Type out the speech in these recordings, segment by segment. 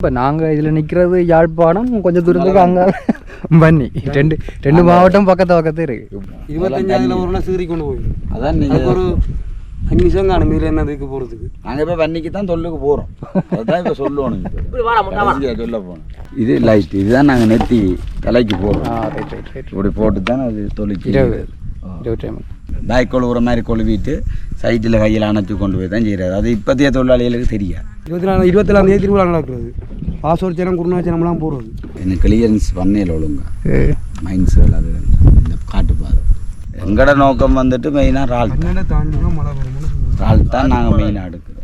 இப்போ நாங்கள் இதில் நிற்கிறது யாழ்ப்பாணம் கொஞ்சம் தூரத்துக்கு அங்கே பன்னி ரெண்டு ரெண்டு மாவட்டம் பக்கத்து பக்கத்து இருக்கு. இருபத்தஞ்சாயிரம் ஒரு நாள் சீறி கொண்டு போய். அதான் நீங்கள் ஒரு அஞ்சு நிமிஷம் காணும் மீறி என்ன இதுக்கு போகிறதுக்கு நாங்கள் இப்போ வன்னிக்கு தான் தொல்லுக்கு போகிறோம் அதுதான் இப்போ சொல்லுவோம் சொல்ல போனோம் இது லைட் இதுதான் நாங்கள் நெத்தி தலைக்கு ரைட் இப்படி போட்டு தான் அது இரவு இரவு டைம் பேக் கொழுவுற மாதிரி கொழுவிட்டு சைட்டில் கையில் அணைச்சி கொண்டு போய் தான் செய்கிறாரு அது இப்போதைய தொழிலாளிகளுக்கு தெரியாது. இருபத்தி நாலு இருபத்தேழாம் தேதி திருவிழா நடக்கிறது. ஆசோர்ச்சனம் குருநாச்சனம்லாம் போடுறது. எனக்கு கிளியரன்ஸ் பண்ணையில் ஒழுங்கா. மைண்ட்ஸ் அது இந்த காட்டுப்பாது எங்களோட நோக்கம் வந்துட்டு மெயினாக ரால் ரால் தான் நாங்கள் மெயினாக எடுக்கிறோம்.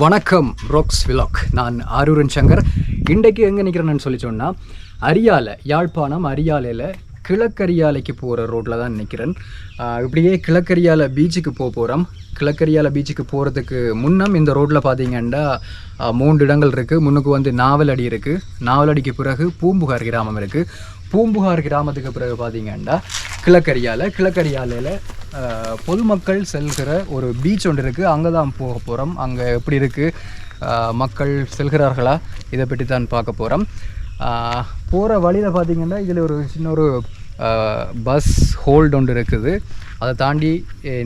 வணக்கம் ரோக்ஸ் விலாக் நான் ஆரூரன் சங்கர். இன்றைக்கு எங்கே நிற்கிறேன்னு சொல்லி சொன்னால் அரியாலை யாழ்ப்பாணம் அரியாலையில் கிழக்கரியாலைக்கு போகிற ரோட்டில் தான் நிற்கிறேன் இப்படியே கிழக்கரியாலை பீச்சுக்கு போக போகிறோம் கிழக்கரியாலை பீச்சுக்கு போகிறதுக்கு முன்னம் இந்த ரோட்டில் பார்த்தீங்கன்னா மூன்று இடங்கள் இருக்குது முன்னுக்கு வந்து நாவலடி இருக்குது நாவலடிக்கு பிறகு பூம்புகார் கிராமம் இருக்குது பூம்புகார் கிராமத்துக்கு பிறகு பார்த்தீங்கன்னா கிழக்கரியாலை கிழக்கரியாலையில் பொதுமக்கள் செல்கிற ஒரு பீச் ஒன்று இருக்குது அங்கே தான் போக போகிறோம் அங்கே எப்படி இருக்குது மக்கள் செல்கிறார்களா? இதை பற்றி தான் பார்க்க போகிறோம் போகிற வழியில் பார்த்தீங்கன்னா இதில் ஒரு சின்ன ஒரு பஸ் ஹோல்டு ஒன்று இருக்குது. அதை தாண்டி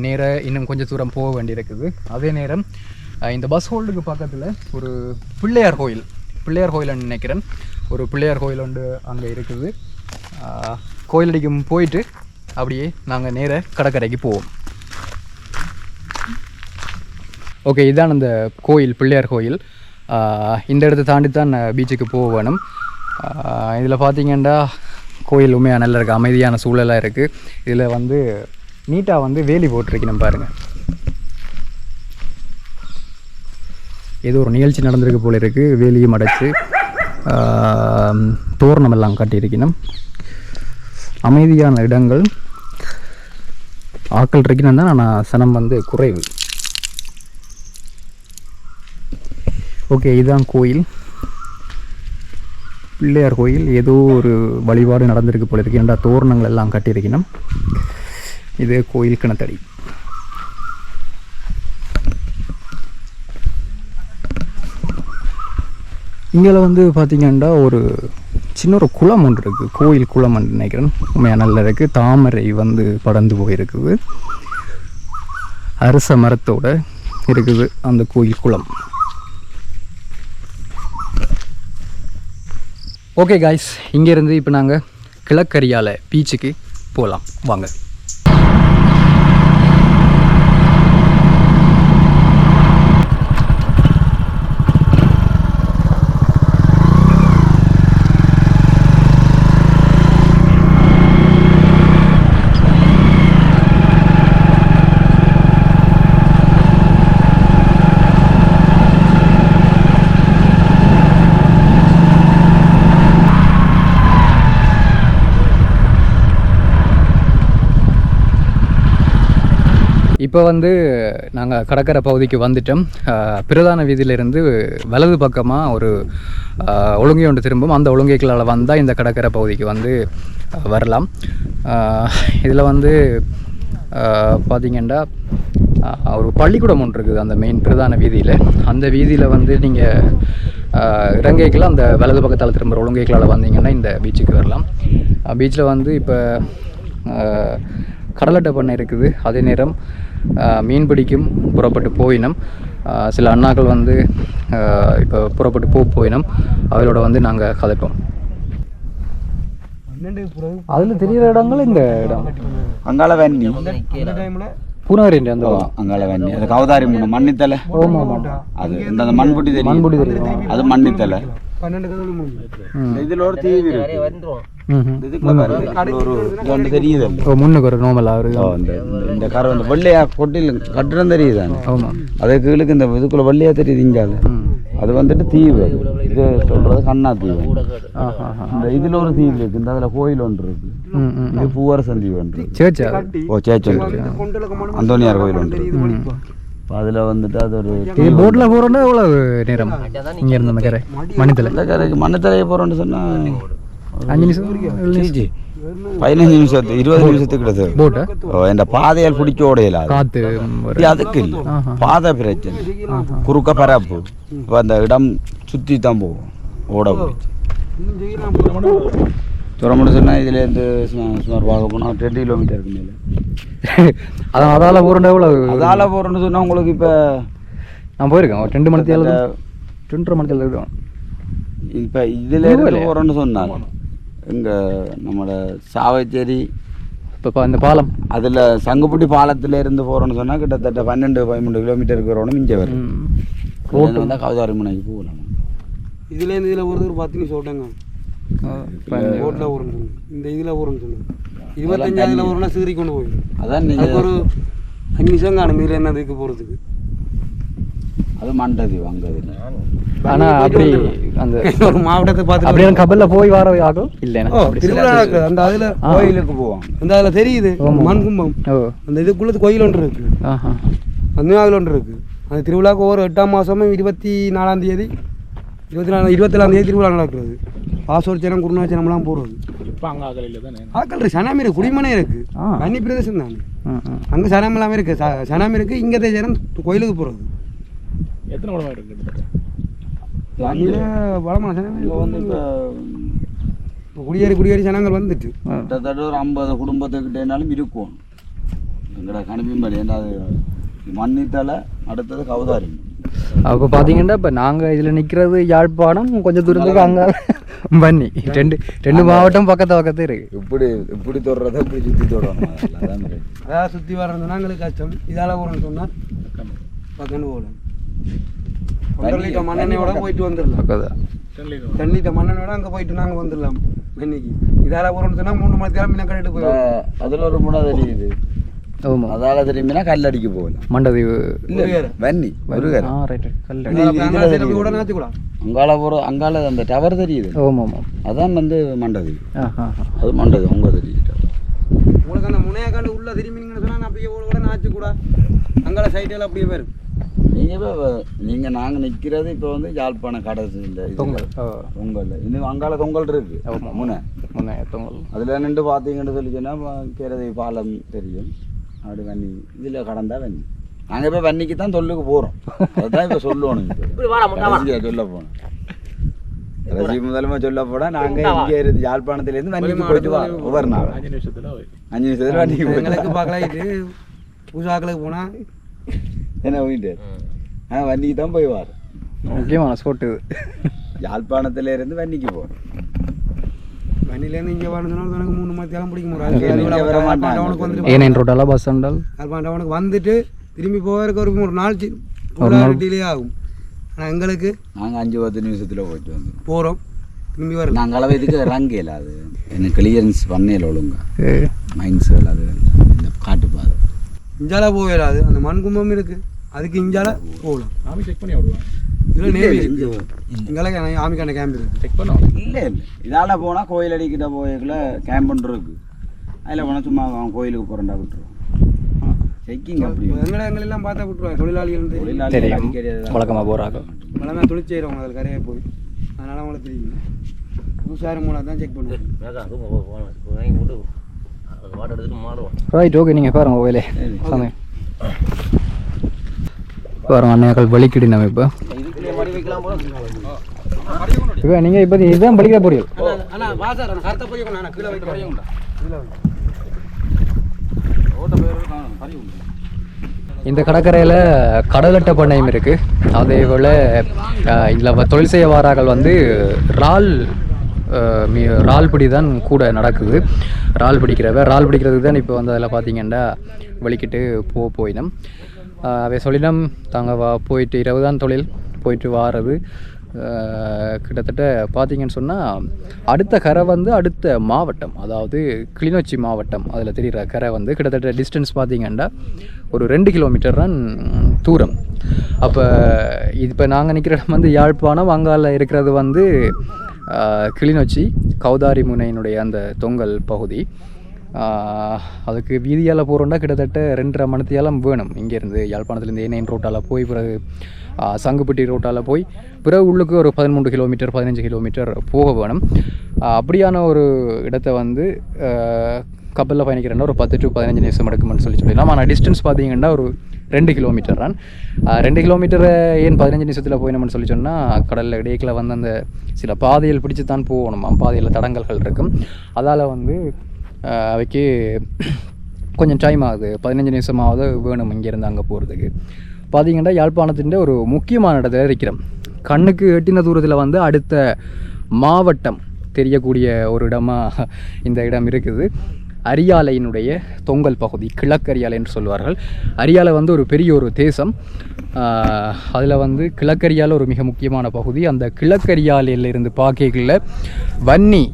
நேராக இன்னும் கொஞ்சம் தூரம் போக வேண்டியிருக்குது. அதே நேரம் இந்த பஸ் ஹோல்டுக்கு பக்கத்தில் ஒரு பிள்ளையார் கோயில் பிள்ளையார் கோயில்னு நினைக்கிறேன். ஒரு பிள்ளையார் கோயில் ஒன்று அங்கே இருக்குது. கோயிலடிக்கும் போயிட்டு அப்படியே நாங்கள் நேர கடற்கரைக்கு போவோம். ஓகே இதான் அந்த கோயில் பிள்ளையார் கோயில். இந்த இடத்த தாண்டி தான் பீச்சுக்கு போக வேணும். இதில் பார்த்தீங்கன்னா கோயில் உண்மையாக நல்லா இருக்குது அமைதியான சூழலாக இருக்குது இதில் வந்து நீட்டாக வந்து வேலி போட்டிருக்கணும் பாருங்கள் ஏதோ ஒரு நிகழ்ச்சி நடந்திருக்கு போல இருக்குது வேலியும் அடைச்சு. தோரணமெல்லாம் தோரணம் எல்லாம் கட்டியிருக்கணும். அமைதியான இடங்கள். ஆக்கள் இருக்கணும் தான் சனம் வந்து குறைவு. ஓகே இதுதான் கோயில். பிள்ளையார் கோயில் ஏதோ ஒரு வழிபாடு நடந்திருக்கு போல இருக்கு. ஏண்டா தோரணங்கள் எல்லாம் கட்டியிருக்கணும்? இது கோயில் கிணத்தடி. இங்கே வந்து பார்த்தீங்கன்னா ஒரு சின்ன ஒரு குளம் ஒன்று இருக்குது. கோயில் குளம் நினைக்கிறேன். உண்மையாக நல்லா இருக்குது தாமரை வந்து படர்ந்து போயிருக்குது. அரச மரத்தோட இருக்குது அந்த கோயில் குளம். ஓகே காய்ஸ் இங்கேருந்து இப்போ நாங்கள் கிழக்கரியால பீச்சுக்கு போகலாம் வாங்க. இப்போ வந்து நாங்கள் கடற்கரை பகுதிக்கு வந்துட்டோம். பிரதான வீதியிலிருந்து வலது பக்கமாக ஒரு ஒழுங்கை ஒன்று திரும்பும். அந்த ஒழுங்கைகளால் வந்தால் இந்த கடற்கரை பகுதிக்கு வந்து வரலாம். இதில் வந்து பார்த்தீங்கன்னா ஒரு பள்ளிக்கூடம் ஒன்று இருக்குது அந்த மெயின் பிரதான வீதியில். அந்த வீதியில் வந்து நீங்கள் இறங்கைக்கெலாம் அந்த வலது பக்கத்தால் திரும்புகிற ஒழுங்கைகளால் வந்தீங்கன்னா இந்த பீச்சுக்கு வரலாம். பீச்சில் வந்து இப்போ கடலட்டை பண்ணை இருக்குது. அதே நேரம் மீன் பிடிக்கும் புறப்பட்டு போயினம். சில அண்ணாக்கள் வந்து இப்போ புறப்பட்டு போ போயினம். அவளோட வந்து நாங்கள் கதைப்போம் அதில் தெரிகிற இடங்கள் இந்த இடம். அங்கால வன்னி அந்த டைமில் பூனகரி அந்த அங்கால அது கௌதாரி முன்ன மண்ணித்தலை. அது இந்த அந்த மண்புட்டி தெரியும். மண்புடி தெரியும் அது மண்ணித்தலை. பன்னெண்டு கதவு முடிஞ்சு ம் இதுல ஒரு தீவு முன்னுக்கு ஒரு இந்த கரை வந்து வெள்ளையா கொட்டில் கட்டிடம் தெரியுதானே ஆமாம் அது கீழுக்கு இந்த இதுக்குள்ள வெள்ளையா தெரியுது அது வந்துட்டு தீவு. இது சொல்றது கண்ணா தீவு இந்த இதுல ஒரு தீவு இருக்கு இந்த அதுல கோயில் ஒன்று இருக்கு இது பூவரசன் தீவு ஒன்று ஓ மட்டும் அந்தோனியார் கோயில் ஒன்று அதுல வந்துட்டு அது ஒரு இது போட்டில் போகிறோன்னா எவ்வளோ நேரம்? இங்கே இருந்த மக்கரை மணித்தில் இந்த கரைக்கு மண்ணத்தலையை போறோம்னு சொன்னா அஞ்சு நிமிஷம். பதினஞ்சு நிமிஷத்து இருபது நிமிஷத்துக்கு கிட்ட போட்டா இந்த பாதையால் பிடிக்க ஓடையில காத்து அதுக்கு இல்லை. பாதை பிரச்சனை. குறுக்க பரப்பு. இப்போ அந்த இடம் சுற்றி தான் போகும். ஓட பிடிச்சி துறமுடி சொன்னால் இதுலேருந்து சுமார் பார்க்க போனால் ரெண்டு கிலோமீட்டருக்கு மேலே. அதான் அதால போகிறேன் எவ்வளோ அதால் போகிறேன்னு சொன்னால் உங்களுக்கு இப்போ நான் போயிருக்கேன். ஒரு ரெண்டு மணி தேவை ரெண்டரை மணி தேவை இருக்கும் இப்போ இதில் போகிறோன்னு சொன்னாங்க இங்கே நம்மளோட சாவச்சேரி இப்போ இந்த பாலம். அதில் சங்குப்பட்டி பாலத்துல இருந்து போகிறோன்னு சொன்னால் கிட்டத்தட்ட பன்னெண்டு பதிமூணு கிலோமீட்டருக்கு வரணும் மிஞ்ச வரும் ரோட்டு. வந்தால் கவுதாரி முனைக்கு போகலாம். இதுலேருந்து இதில் ஒரு பத்து நிமிஷம் ஓட்டாங்க ரோட்டில் சொன்னேன் இந்த இதில் ஓரணும் சொன்னேன் இருபத்தஞ்சாவதுல ஓரம்னா சீறி கொண்டு போயிடும் அதான் நீங்கள் ஒரு அஞ்சு நிமிஷம் காணும் இதில் என்ன இதுக்கு போகிறதுக்கு அது மண்டதி அங்கே ஆனா அப்படி அந்த ஒரு மாவட்டத்தை பார்த்து அப்படியே கப்பல்ல போய் வர ஆகும்? நடக்குது அந்த அதில் கோயிலுக்கு போவாங்க. அந்த அதில் தெரியுது. மண் கும்பம். அந்த இதுக்குள்ளது கோயில் ஒன்று இருக்கு. அதில் ஒன்று இருக்கு. அந்த திருவிழாவுக்கு ஒவ்வொரு எட்டாம் மாதமும் இருபத்தி நாலாம் தேதி இருபத்தி நாலு இருபத்தேழாம் தேதி திருவிழா நடக்கிறது. ஆசோர்ச்சனம் குருநாச்சனம்லாம் போடுறது ஆக்கள் இருக்கு சனாமி இருக்கு குடிமனை இருக்கு. ஆ. கன்னி பிரதேசம் தான். அங்கே சனம் எல்லாமே இருக்கு. ச- சனம் இருக்கு இங்கே தேஜனம் கோயிலுக்கு போகிறது அங்கே வளமான சனம் வந்து இப்போ இப்போ குடியேறி குடியேறி சனங்கள் வந்துட்டு. கிட்டத்தட்ட ஒரு ஐம்பது குடும்பத்துக்கிட்டேனாலும் இருக்கும். எங்கட கணிப்பின்படி ஏன்னா அது மண்ணித்தலை அடுத்தது கவுதாரி அப்போ பார்த்தீங்கன்னா இப்போ நாங்கள் இதில் நிற்கிறது யாழ்ப்பாணம் கொஞ்சம் தூரத்துக்கு அங்கே. பன்னி ரெண்டு ரெண்டு மாவட்டம் பக்கத்து பக்கத்து இருக்கு இப்படி இப்படி தொடுறத இப்படி சுற்றி தொடரணும். அதாவது சுற்றி வர்றதுனா எங்களுக்கு கஷ்டம் இதால் போகிறோம்னு சொன்னால் பக்கண்டு போகலாம் ஒன்றரை லிட்டர் மண்ணெண்ணெயோட போயிட்டு வந்துடலாம் பக்கத்து ரெண்டு லிட்டர் மண்ணெண்ணெயோட அங்கே போயிட்டு நாங்கள் வந்துடலாம் இன்னைக்கு இதால் சொன்னால் மூணு மணி நேரம் மீன் கட்டிட்டு போயிடும் அதுல ஒரு ஆமாம் அதால தெரியுமினா கல்லடிக்கு போகலாம் மண்டதீவு இல்ல வன்னி முருகர் அங்கால போகிற அங்கால அந்த டவர் தெரியுது. ஆமாம் அதான் வந்து மண்டதி ஆ ஆ ஆ. அது மண்டது உங்க தெரியுது உங்களுக்கு அந்த முனையாக்காண்டு உள்ள திரும்பினீங்கன்னு சொன்னால் நான் அப்படியே ஓட கூட நாச்சு கூட அங்கால சைட்டில் அப்படியே வரும் நீங்க இப்போ நீங்க நாங்க நிக்கிறது இப்போ வந்து யாழ்ப்பாண கடைசி இந்த தொங்கல். ஓ பொங்கல் இன்னும் அங்கால தொங்கல் இருக்கு. முனை. முன்னே தொங்கல். அதுல நின்று பார்த்தீங்கன்னு சொல்லி சொன்னா கேரதி பாலம் தெரியும். அப்படி வன்னி. இதுல கடந்தா வன்னி. நாங்க இப்போ வன்னிக்கு தான் தொல்லுக்கு போறோம். அதுதான் இப்போ சொல்லணும் இப்போ. சொல்ல போனோம் கடைசி முதலமா சொல்ல போனா நாங்க இங்க இருந்து யாழ்ப்பாணத்துல இருந்து வன்னிக்கு போயிட்டு வரோம் ஒவ்வொரு நாள். அஞ்சு நிமிஷத்துல வன்னிக்கு போயிட்டு எங்களுக்கு பார்க்கலாம் இது பூசாக்களுக்கு போனால் என்ன போயிட்டு ஆ. வன்னிக்கு தான் போய் வரோம் முக்கியமான ஸ்போட்டு இது. யாழ்ப்பாணத்துல இருந்து வன்னிக்கு போறோம் வண்டியிலேருந்து இங்கே வரணும்னா எனக்கு மூணு ஆள் வர மாட்டாங்க. டவுனுக்கு வந்துட்டு ஏனைன் ரோட்டால பஸ் ஸ்டாண்டால் யாழ்ப்பாணம் டவுனுக்கு வந்துட்டு திரும்பி போகிறதுக்கு ஒரு ஒரு நாள். டிலே ஆகும். ஆனால் எங்களுக்கு நாங்க அஞ்சு பத்து நிமிஷத்துல போயிட்டு வந்தோம் போகிறோம் திரும்பி வரலாம் நாங்கள் அளவு இதுக்கு இறங்கல அது? எனக்கு கிளியரன்ஸ் பண்ணல ஒழுங்கா. மைண்ட் செல் அது இந்த காட்டு பாதை. இஞ்சால போயிடாது அந்த மண் கும்பம் இருக்கு. அதுக்கு இஞ்சால போகலாம். ஆமி செக் பண்ணி விடுவான் இதில் நேவி எங்களுக்கு ஆமிக்கான கேம்ப் இருக்கு. செக் பண்ணுவோம் இல்லை இல்லை. இதால் போனால் கோயில் அடிக்கிட்ட போய்க்குள்ள கேம்ப் இருக்கு. அதில் போனால் சும்மா அவன் கோயிலுக்கு போகிறண்டா விட்டுருவான். செக்கிங் அப்படி எங்களை எங்களெல்லாம் பார்த்தா விட்டுருவாங்க. தொழிலாளிகள் தெரியும். தொழிலாளி தெரியும். அடிக்கடி அதுதான். வழக்கமாக போகிறாங்க எல்லாமே தொழில் செய்கிறவங்க அதில் கரையாக போய். அதனால அவங்களுக்கு தெரியும் பூசாரி மூலம் தான் செக் பண்ணுவாங்க ரைட் ஓகே நீங்கள் பாருங்க கோயிலே. பாருங்க அண்ணையாக்கள் வலிக்கிடி நம்ம இப்போ. இப்போ நீங்கள் இப்போ இதுதான் பலிக்கிற பொரியல் அண்ணா வாசார் கருத்தை போய் நான் கீழே வைக்கிறேன் கீழே வை. இந்த கடற்கரையில் கடலட்டை பண்ணையும் இருக்குது அதே போல் இதில் தொழில் செய்ய வாராக்கள் வந்து இறால் மீ இறால் பிடி தான் கூட நடக்குது. இறால் பிடிக்கிறவ இறால் பிடிக்கிறதுக்கு தான் இப்போ வந்து அதில் பார்த்தீங்கன்னா வலிக்கிட்டு போ போயினோம். அவை சொல்லினோம் தாங்க வா போயிட்டு இரவு தான் தொழில். போயிட்டு வாரது. கிட்டத்தட்ட பார்த்தீங்கன்னு சொன்னால் அடுத்த கரை வந்து அடுத்த மாவட்டம் அதாவது கிளிநொச்சி மாவட்டம் அதில் தெரிகிற கரை வந்து கிட்டத்தட்ட டிஸ்டன்ஸ் பார்த்தீங்கன்னா ஒரு ரெண்டு கிலோமீட்டர் தான் தூரம். அப்போ இப்போ நாங்கள் நிற்கிற இடம் வந்து யாழ்ப்பாணம் அங்கால இருக்கிறது வந்து கிளிநொச்சி கௌதாரி முனையினுடைய அந்த தொங்கல் பகுதி. அதுக்கு வீதியால் போகிறோம்னா கிட்டத்தட்ட ரெண்டரை மணித்தியாலம் வேணும். இங்கேருந்து யாழ்ப்பாணத்துலேருந்து ஏனையின் ரோட்டால் போய் பிறகு சங்குப்பட்டி ரோட்டால் போய் பிறகு உள்ளுக்கு ஒரு பதிமூன்று கிலோமீட்டர் பதினஞ்சு கிலோமீட்டர் போக வேணும். அப்படியான ஒரு இடத்த வந்து கப்பலில் பயணிக்கிறேன்னா ஒரு பத்து டு பதினஞ்சு நிமிஷம் எடுக்கும்னு சொல்லி சொல்லிடலாம். ஆனால் டிஸ்டன்ஸ் பார்த்தீங்கன்னா ஒரு ரெண்டு கிலோமீட்டர் தான். ரெண்டு கிலோமீட்டர் ஏன் பதினஞ்சு நிமிஷத்தில் போயினோம்னு சொல்லி சொன்னால் கடலில் இடையில வந்து அந்த சில பாதையில் பிடிச்சி தான் போகணும் பாதையில் தடங்கல்கள் இருக்கும். அதால் வந்து அவைக்கு கொஞ்சம் டைம் ஆகுது. பதினஞ்சு நிமிஷமாவது வேணும் இங்கேருந்து அங்கே போகிறதுக்கு பார்த்தீங்கன்னா யாழ்ப்பாணத்தின் ஒரு முக்கியமான இடத்துல இருக்கிறோம். கண்ணுக்கு எட்டின தூரத்தில் வந்து அடுத்த மாவட்டம் தெரியக்கூடிய ஒரு இடமாக இந்த இடம் இருக்குது. அரியாலையினுடைய தொங்கல் பகுதி கிழக்கரியாலை என்று சொல்வார்கள். அரியாலை வந்து ஒரு பெரிய ஒரு தேசம். அதில் வந்து கிழக்கரியாலை ஒரு மிக முக்கியமான பகுதி. அந்த கிழக்கரியாலையிலிருந்து பார்க்கல வன்னி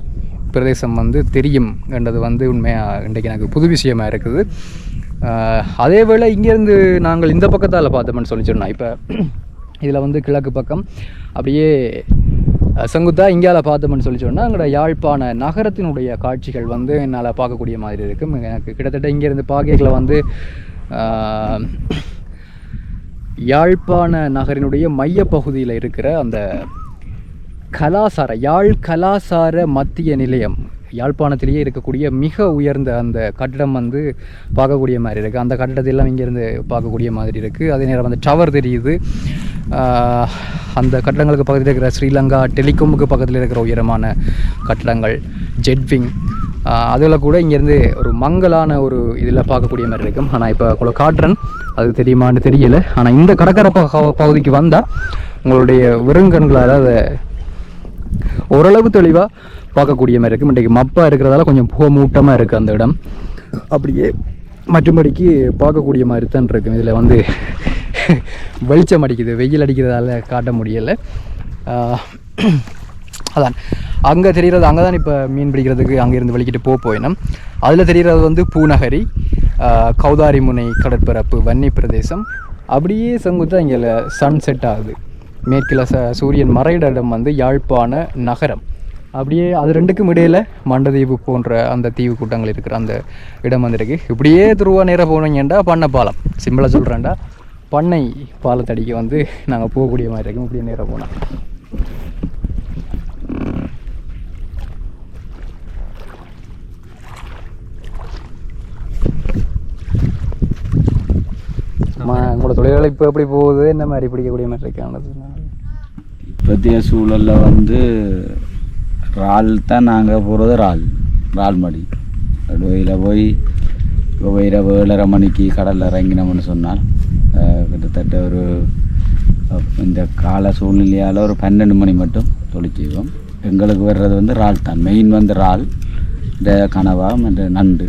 பிரதேசம் வந்து தெரியும் என்றது வந்து உண்மையாக இன்றைக்கு எனக்கு புது விஷயமா இருக்குது. அதே வேளை இங்கேருந்து நாங்கள் இந்த பக்கத்தால் பார்த்தோம்னு சொல்லி சொன்னோம் இப்போ இதில் வந்து கிழக்கு பக்கம் அப்படியே செங்குத்தா இங்கேயால் பார்த்தோம்னு சொல்லி சொன்னால் எங்களோட யாழ்ப்பாண நகரத்தினுடைய காட்சிகள் வந்து என்னால் பார்க்கக்கூடிய மாதிரி இருக்கும். எனக்கு கிட்டத்தட்ட இங்கேருந்து பாகைகளை வந்து யாழ்ப்பாண நகரினுடைய மையப்பகுதியில் இருக்கிற அந்த கலாசார யாழ் கலாசார மத்திய நிலையம். யாழ்ப்பாணத்திலேயே இருக்கக்கூடிய மிக உயர்ந்த அந்த கட்டிடம் வந்து பார்க்கக்கூடிய மாதிரி இருக்குது அந்த கட்டிடத்தை எல்லாம் இங்கேருந்து பார்க்கக்கூடிய மாதிரி இருக்குது அதே நேரம் அந்த டவர் தெரியுது. அந்த கட்டடங்களுக்கு பக்கத்தில் இருக்கிற ஸ்ரீலங்கா டெலிகாமுக்கு பக்கத்தில் இருக்கிற உயரமான கட்டடங்கள் ஜெட்விங் அதில் கூட இங்கேருந்து ஒரு மங்கலான ஒரு இதில் பார்க்கக்கூடிய மாதிரி இருக்கும் ஆனால் இப்போ உங்களை காட்டுறேன் அது தெரியுமான்னு தெரியலை. ஆனால் இந்த கடற்கரை பகுதிக்கு வந்தால் உங்களுடைய வெறுங்கண்களால் அதை ஓரளவு தெளிவாக பார்க்கக்கூடிய மாதிரி இருக்குது இன்றைக்கு மப்பாக இருக்கிறதால கொஞ்சம் புக மூட்டமாக இருக்குது அந்த இடம். அப்படியே மற்றபடிக்கு பார்க்கக்கூடிய மாதிரி தான் இருக்கும் இதில் வந்து வெளிச்சம் அடிக்குது. வெயில் அடிக்கிறதால காட்ட முடியலை. அதான். அங்கே தெரிகிறது அங்கே தான் இப்போ மீன் பிடிக்கிறதுக்கு அங்கேருந்து வெளிக்கிட்டு போக போயினோம். அதில் தெரிகிறது வந்து பூநகரி கௌதாரிமுனை கடற்பரப்பு வன்னி பிரதேசம். அப்படியே செங்குத்தான் இங்கே சன் செட் ஆகுது. மேற்கில் ச சூரியன் மறையிட இடம் வந்து யாழ்ப்பாண நகரம். அப்படியே அது ரெண்டுக்கும் இடையில் மண்டதீவு போன்ற அந்த தீவு கூட்டங்கள் இருக்கிற அந்த இடம் வந்திருக்கு இப்படியே துருவா நேராக போனீங்கண்டா பண்ணை பாலம் சிம்பிளாக சொல்கிறேன்டா பண்ணை பாலத்தடிக்கு வந்து நாங்கள் போகக்கூடிய மாதிரி இருக்கும் இப்படியே நேராக போனால் அம்மா உங்களோட தொழில்கள் இப்போ எப்படி போகுது? என்ன மாதிரி பிடிக்கக்கூடிய மாதிரி இருக்கானது இப்போதைய சூழலில் வந்து இறால் தான் நாங்கள் போகிறது இறால் இறால் மடி. நடுவையில் போய் இப்போ இரவு ஏழரை மணிக்கு கடலில் இறங்கினோம்னு சொன்னால் கிட்டத்தட்ட ஒரு இந்த கால சூழ்நிலையால் ஒரு பன்னெண்டு மணி மட்டும் தொழில் செய்வோம் எங்களுக்கு வர்றது வந்து இறால் தான். மெயின் வந்து இறால் இந்த கனவா மற்ற நண்டு.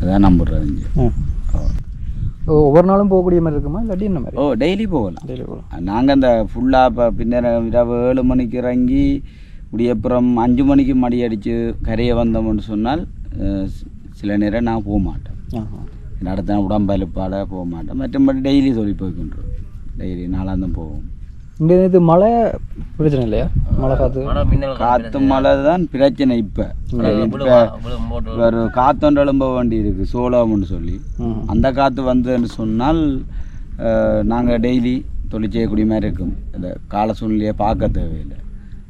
அதான் நம்புறது இங்கே. ஒவ்வொரு நாளும் போகக்கூடிய மாதிரி இருக்குமா? இல்லாட்டி என்ன மாதிரி? ஓ டெய்லி போகலாம். டெய்லி போகலாம். நாங்கள் அந்த ஃபுல்லாக இப்போ பின்னர் இரவு ஏழு மணிக்கு இறங்கி முடியப்புறம் அஞ்சு மணிக்கு மடி அடித்து கரையை வந்தோம்னு சொன்னால் சில நேரம் நான் போக மாட்டேன். அடுத்த நாள் உடம்பலுப்பாட போக மாட்டேன். மற்றபடி டெய்லி சொல்லி போய்க்கின்றோம் டெய்லி நாளாந்தம் போவோம். இங்கே இது மழை பிரச்சனை இல்லையா? மழை காற்று காற்று மழை தான் பிரச்சனை. இப்போ. இப்போ ஒரு காத்தொண்டு எழும்ப வேண்டி இருக்குது சோளம்னு சொல்லி. அந்த காற்று வந்ததுன்னு சொன்னால் நாங்கள் டெய்லி தொழில் செய்யக்கூடிய மாதிரி இருக்கும். இந்த கால சூழ்நிலையை பார்க்க தேவையில்லை.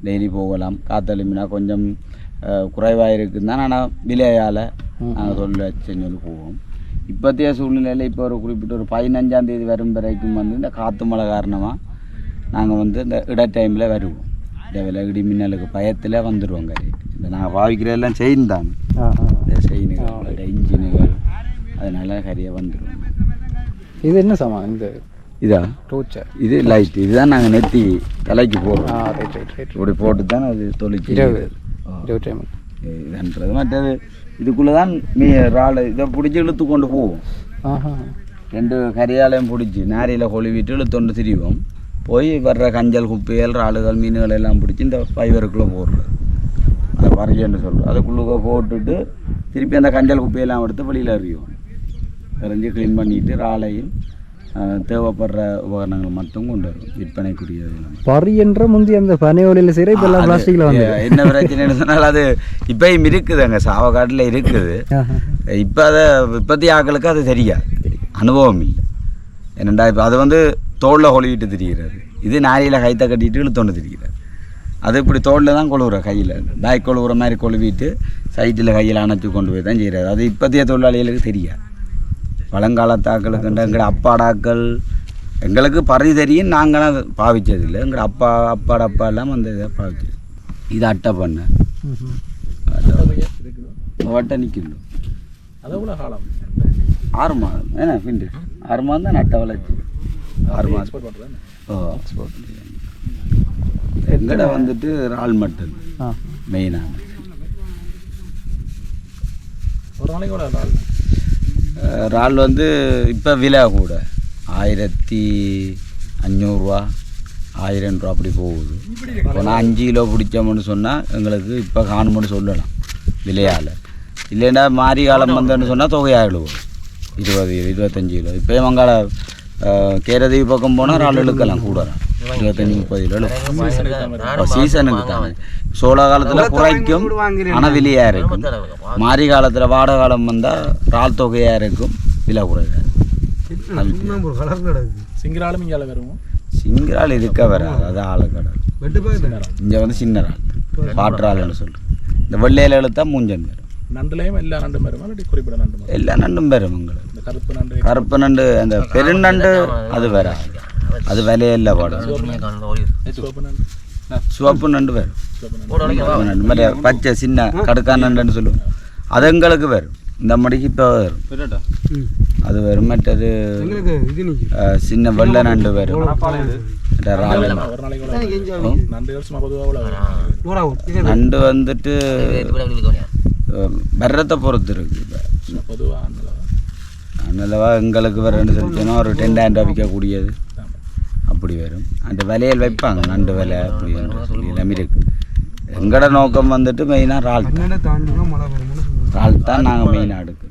டெய்லி போகலாம் காத்தெலும்பினா கொஞ்சம் குறைவாக இருக்குன்னு தான் ஆனால் விலையால் நாங்கள் தொழில் செஞ்சு போவோம். இப்போத்தைய சூழ்நிலையில் இப்போ ஒரு குறிப்பிட்ட ஒரு பதினஞ்சாம் தேதி வரும் வரைக்கும் வந்து இந்த காற்று மழை காரணமாக நாங்கள் வந்து இந்த இட டைமில் வருவோம். விலை இடி மின்னலுக்கு பயத்தில் வந்துடுவோம் கரை இந்த நாங்கள் பாவிக்கிறதெல்லாம் செயின் தான். இந்த செயினுகள் இன்ஜினுகள் அதனால கரையை வந்துடுவோம் இது என்ன சாமான்? இந்த இதா? டோச்சர் இது லைட் இதுதான் நாங்கள் நெத்தி தலைக்கு போடுறோம். ரைட் ரைட் ரைட் இப்படி போட்டு தான் அது தொழிற்சி இரவு. இரவு டைம் இதுன்றது மற்றது இதுக்குள்ளே தான் மீ ரால் இதை பிடிச்சி இழுத்து கொண்டு போவோம் ரெண்டு கரையாலையும் பிடிச்சி நாரையில் கொழுவிட்டு இழுத்தொண்டு திரிவோம். போய் வர்ற கஞ்சல் குப்பைகள் இறாலுகள் மீன்கள் எல்லாம் பிடிச்சி இந்த ஃபைபருக்குள்ளே போடுறது. அதை பறிச்சுன்னு சொல்கிறோம் அதுக்குள்ளே போட்டுட்டு திருப்பி அந்த கஞ்சல் குப்பையெல்லாம் எடுத்து வெளியில் எறிவோம் எறிஞ்சு க்ளீன் பண்ணிட்டு இறாலையும் தேவைப்படுற உபகரணங்கள் மட்டும் கொண்டு வரும் விற்பனைக்குரியது நம்ம. பறி என்ற முந்தி அந்த பனையோலையில் செய்கிற இப்போ எல்லாம் பிளாஸ்டிக்கில் வந்து என்ன பிரச்சனைன்னு சொன்னால் அது இப்பயும் இருக்குது அங்கே சாவக்காட்டில் இருக்குது. இப்போ அதை இப்போதைய ஆட்களுக்கு அது தெரியாது அனுபவம் இல்லை. என்னண்டா இப்போ அது வந்து தோளில் கொழுவிட்டு திரிகிறது இது நாரியில் கைத்தை கட்டிட்டு இழுத்தொண்டு திரிகிறது அது இப்படி தோளில் தான் கொழுவுற கையில். பேக் கொழுவுற மாதிரி கொழுவிட்டு சைட்டில் கையில் அணைச்சி கொண்டு போய் தான் செய்கிறது அது இப்போதைய தொழிலாளிகளுக்கு தெரியாது. பழங்காலத்தாக்களுக்கு எங்களோட அப்பாடாக்கள் எங்களுக்கு பறி தெரியும் நாங்களும் அதை பாவிச்சதில்லை. எங்களோட அப்பா அப்பாட அப்பா எல்லாம் அந்த இதை பாவிச்சது. இது அட்டை பண்ண. வட்டை நிற்கணும் ஆறு மாதம். ஏன்னா பிண்டு ஆறு மாதம் தான் அட்டை வளர்ச்சி. ஆறு மாதம். ஓ எக்ஸ்போர்ட் எங்கட வந்துட்டு இறால் மட்டன் ஆ. மெயினான ஒரு நாளைக்கு கூட வந்து இப்போ விலை கூட. ஆயிரத்தி அஞ்சூறுரூவா ஆயிரம் ரூபா அப்படி போகுது. இப்போ நான் அஞ்சு கிலோ பிடிச்சோம்னு சொன்னால் எங்களுக்கு இப்போ காணும்னு சொல்லலாம். விலையால். இல்லைன்னா மாரி காலம் வந்தேன்னு சொன்னால் தொகையாக எழுவோம் இருபது இருபத்தஞ்சி கிலோ. இப்போ மங்காள கேரதீவி பக்கம் போனால் இறால் இழுக்கலாம் கூட. இருபத்தஞ்சி முப்பது கிலோ இழுக்கும் சீசனுக்கு தானே. சோழ காலத்தில் குறைக்கும் ஆனால் விலையாக இருக்கும். மாரி காலத்தில் வாடை காலம் வந்தால் இறால் தொகையாக இருக்கும் விலை கிடக்கு சிங்கராலும் இங்கே வருவோம். சிங்கரால் இருக்க வராது அது ஆளுக்கடை இங்கே வந்து சின்ன இறால் பாற்றாள்னு சொல்கிறேன் இந்த வெள்ளையில் எழுத்தா மூஞ்சன் வரும். நண்டுலையும் எல்லா நண்டும் வருமா? குறிப்பிட நண்டு மட்டும் எல்லா நண்டும் வரும் உங்களுக்கு. கருப்பு நண்டு கருப்பு நண்டு அந்த பெருநண்டு அது வராது அது விலையில்ல பாடம் சிவப்பு நண்டு. வரும் நண்டு மாதிரி பச்சை சின்ன கடுக்கா நண்டுன்னு சொல்லுவோம் அது எங்களுக்கு வரும் இந்த மடிக்கு இப்போ வரும் அது வரும் மற்றது சின்ன வெள்ளை நண்டு வரும். நண்டு வந்துட்டு வர்றதை பொறுத்து இருக்கு. இப்போ அதனாலவா எங்களுக்கு வரேன்னு சொல்லிச்சோன்னா ஒரு டெண்டாயிரம் ரூபா விற்கக்கூடியது. அப்படி வரும். அந்த விலையில் வைப்பாங்க நண்டு விலை அப்படி சொல்லி எல்லாமே இருக்கு. எங்களோட நோக்கம் வந்துட்டு மெயினாக சொல்லுவாங்க இறால் தான் நாங்கள் மெயினாக எடுக்கிறோம்